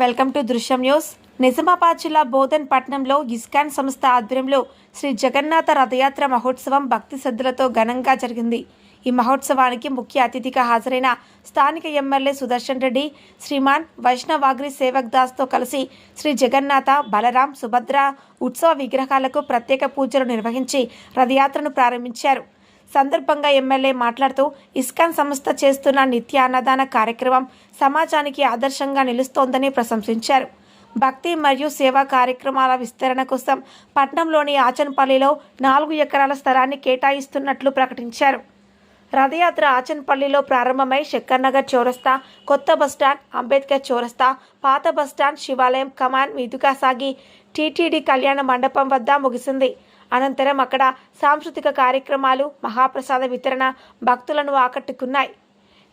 Welcome to Drishyam news. Nizamabad జిల్లా బోధన్ పట్టణంలో ISKCON సంస్థ ఆధ్వర్యంలో శ్రీ జగన్నాథ రథయాత్ర మహోత్సవం భక్తి శ్రద్ధలతో ఘనంగా జరిగింది. ఈ మహోత్సవానికి ముఖ్య అతిథిగా హాజరైన స్థానిక ఎమ్మెల్యే సుదర్శన్ రెడ్డి శ్రీమాన్ వైష్ణవాగ్రి సేవక్ దాస్తో కలిసి శ్రీ జగన్నాథ బలరాం సుభద్ర ఉత్సవ విగ్రహాలకు ప్రత్యేక పూజలు నిర్వహించి రథయాత్రను ప్రారంభించారు. సందర్భంగా ఎమ్మెల్యే మాట్లాడుతూ ఇస్కాన్ సంస్థ చేస్తున్న నిత్య అన్నదాన కార్యక్రమం సమాజానికి ఆదర్శంగా నిలుస్తోందని ప్రశంసించారు. భక్తి మరియు సేవా కార్యక్రమాల విస్తరణ కోసం పట్నంలోని ఆచన్పల్లిలో నాలుగు ఎకరాల స్థలాన్ని కేటాయిస్తున్నట్లు ప్రకటించారు. రథయాత్ర ఆచన్పల్లిలో ప్రారంభమై శక్కర్నగర్ చౌరస్తా కొత్త బస్టాండ్ అంబేద్కర్ చౌరస్తా పాత బస్టాండ్ శివాలయం కమాన్ మీదుగా సాగి టీటీడీ కళ్యాణ మండపం వద్ద ముగిసింది. అనంతరం అక్కడ సాంస్కృతిక కార్యక్రమాలు మహాప్రసాద వితరణ భక్తులను ఆకట్టుకున్నాయి.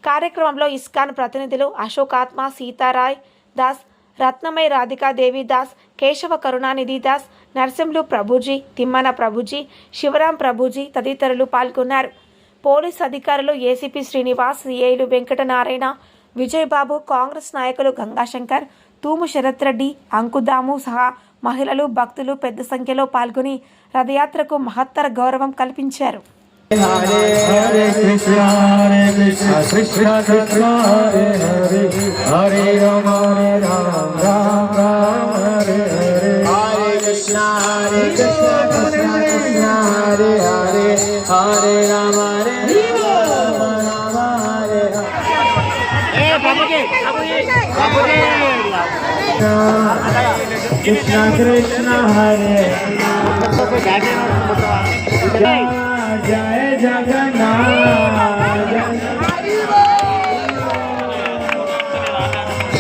కార్యక్రమంలో ఇస్కాన్ ప్రతినిధులు అశోకాత్మ సీతారాయ్ దాస్ రత్నమయ రాధికాదేవి దాస్ కేశవ కరుణానిధి దాస్ నరసింహులు ప్రభుజీ తిమ్మన ప్రభుజీ శివరాం ప్రభుజీ తదితరులు పాల్గొన్నారు. పోలీస్ అధికారులు ఏసీపీ శ్రీనివాస్ సిఐలు వెంకటనారాయణ విజయబాబు కాంగ్రెస్ నాయకులు గంగాశంకర్ తూము శరత్ రెడ్డి అంకుదాము సహా మహిళలు భక్తులు పెద్ద సంఖ్యలో పాల్గొని రథయాత్రకు మహత్తర గౌరవం కల్పించారు. Krishna Hare Jai Jai Jagannath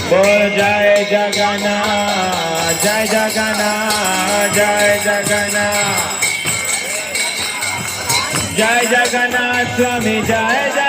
बोल जय जगन्नाथ जय जगन्नाथ जय जगन्नाथ जय जगन्नाथ, स्वामी, जय जगन्नाथ।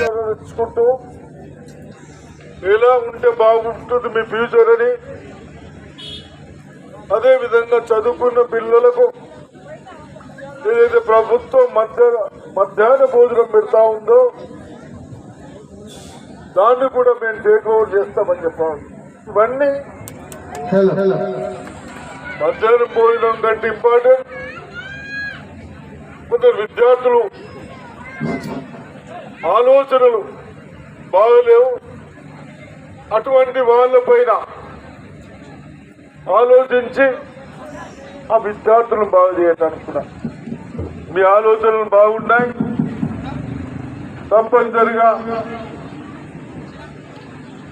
తెలుసుకుంటూ ఎలా ఉంటే బాగుంటుంది మీ ఫ్యూచర్ అని. అదే విధంగా చదువుకున్న పిల్లలకు ఏదైతే ప్రభుత్వం మధ్య మధ్యాహ్న భోజనం పెడతా ఉందో దాన్ని కూడా మేము టేక్ ఓవర్ చేస్తామని చెప్పాము ఇవన్నీ మధ్యాహ్నం భోజనం కంటే ఇంపార్టెంట్. కొందరు విద్యార్థులు ఆలోచనలు బాగలేవు. అటువంటి వాళ్ళ పైన ఆలోచించి ఆ విద్యార్థులను బాగు చేయడానికి కూడా మీ ఆలోచనలు బాగున్నాయి. తప్పనిసరిగా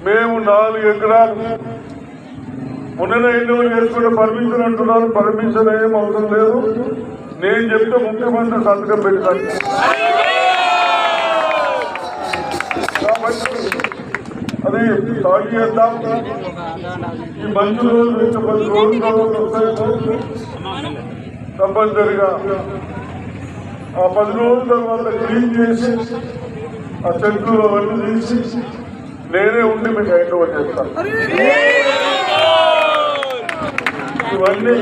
మేము నాలుగు ఎకరాలు మొన్న ఎన్నో చేసుకుంటే పర్మిషన్ అంటున్నారు. పర్మిషన్ ఏం అవసరం లేదు. నేను చెప్తే ముఖ్యమంత్రి సంతకం పెడతాను కాబట్టి అది సాగు చేద్దాం ఈ మంచి రోజులు ఇంకా పది రోజులు తర్వాత వస్తాయి. తప్పనిసరిగా ఆ పది రోజుల తర్వాత క్లీన్ చేసి ఆ చెట్లు అవన్నీ తీసి నేనే ఉండి మీకు హ్యాండ్ ఓవర్ చేస్తాను ఇవన్నీ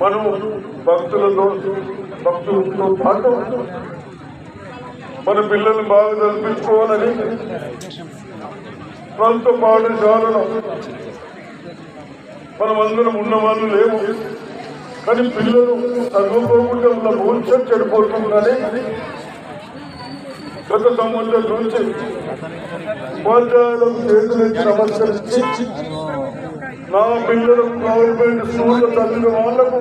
మనం భక్తులతో భక్తులతో పాటు మన పిల్లల్ని బాగా చదివించుకోవాలని కొంత పాఠశాలలో మనమందరం ఉన్నవాళ్ళు లేవు కానీ పిల్లలు చదువుకోకుండా ఉన్న భవిష్యత్ చెడిపోతుందని గత సంవత్సరం నుంచి ఉపాధ్యాయులకు చేతులు నమస్కరించి నా పిల్లలు గవర్నమెంట్ స్కూల్ చదివిన వాళ్ళకు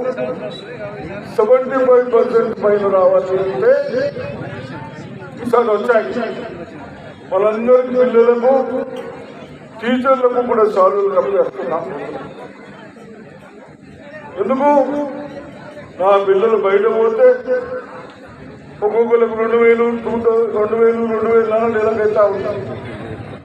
సెవెంటీ ఫైవ్ పర్సెంట్ పైన రావాలి అంటే ఈసారి వచ్చాయి వాళ్ళందరి పిల్లలకు టీచర్లకు కూడా సాధువులు కప్పేస్తున్నాం ఎందుకు? నా పిల్లలు బయట పోతే ఒక్కొక్కరికి రెండు వేలు టూ థౌసండ్ రెండు వేలు రెండు వేలు నెలకైతే ఉంటాం